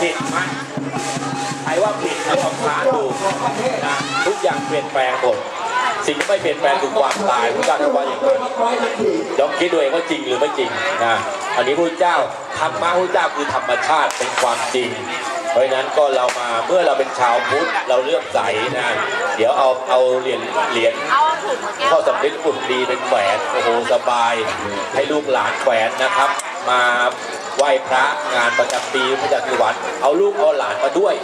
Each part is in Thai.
ผิดไหมใครว่าผิดเอาคำท้าดูนะทุกอย่างเปลี่ยนแปลงหมดสิ่งที่ไม่เปลี่ยนแปลงคือความตายพระเจ้าจะว่าอย่างไรลองคิดดูเองว่าจริงหรือไม่จริงนะอันนี้พระเจ้าธรรมะพระเจ้าคือธรรมชาติเป็นความจริง เพราะฉะนั้นก็เรามาเมื่อเราเป็นชาวพุทธเราเลื่อมใสนะ เดี๋ยวเอาเอาเหรียญเหรียญเอาถุงมาแก้วข้อสำลิดอุ่นดีเป็นแขวนโอ้โหสบาย ให้ลูกหลานแขวนนะครับ มาไหว้พระงานประจำปีพระจันทร์วัดเอาลูกเอาหลานมาด้วย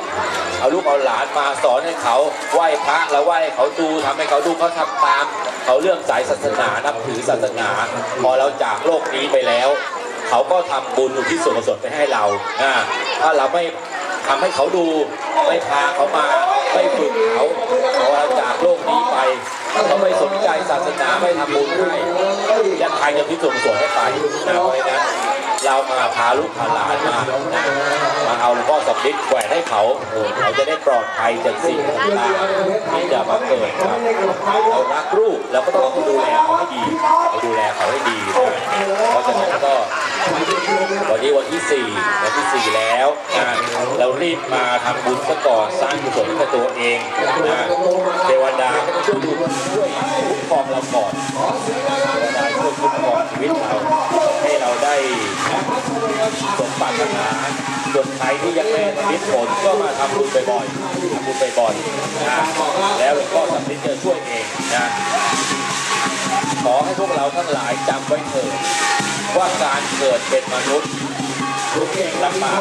เอาลูกเอาหลานมาสอนให้เขาไหว้พระแล้วไหว้ให้เขาดูทำให้เขาดูเขาทำตาม เขาเรื่องสายศาสนานับถือศาสนา พอเราจากโลกนี้ไปแล้ว เขาก็ทำบุญอุที่ส่วนกุศลไปให้เราอ่าถ้าเราไม่ ทำให้เขาดูไม่พาเขามาไม่ฝึกเขาพอเราจากโลกนี้ไปเขาไม่สนใจศาสนาไม่ทำบุญให้ยันใครจะพิสูจน์ส่วนให้ไปนะเพราะฉะนั้นเรามาพาลูกพาหลานมานะมาเอาหลวงพ่อสำลิดแขวนให้เขาเขาจะได้ปลอดภัยจากสิ่งต่างๆที่จะมาเกิดครับเรารักลูกเราก็ต้องดูแลเขาให้ดีเราดูแลเขาให้ดีนะเพราะฉะนั้นก็ นนี้วันที่ 4 วันที่ 4 แล้วนะเรารีบมาทำบุญซะก่อนสร้างกุศลให้กับตัวเองนะเทวดาก็จะช่วยดูช่วยคุ้มครองเราก่อนเทวดาช่วยคุ้มครองชีวิตเรา ให้เราได้สมปรารถนาส่วนใครที่ยังไม่ได้ทำนิดผลก็มาทำบุญบ่อยๆทำบุญบ่อยๆนะแล้วหลวงพ่อสำลิดจะช่วยเองนะขอให้พวกเราทั้งหลายจำไว้เถิด ว่าการเกิดเป็นมนุษย์ลำบาก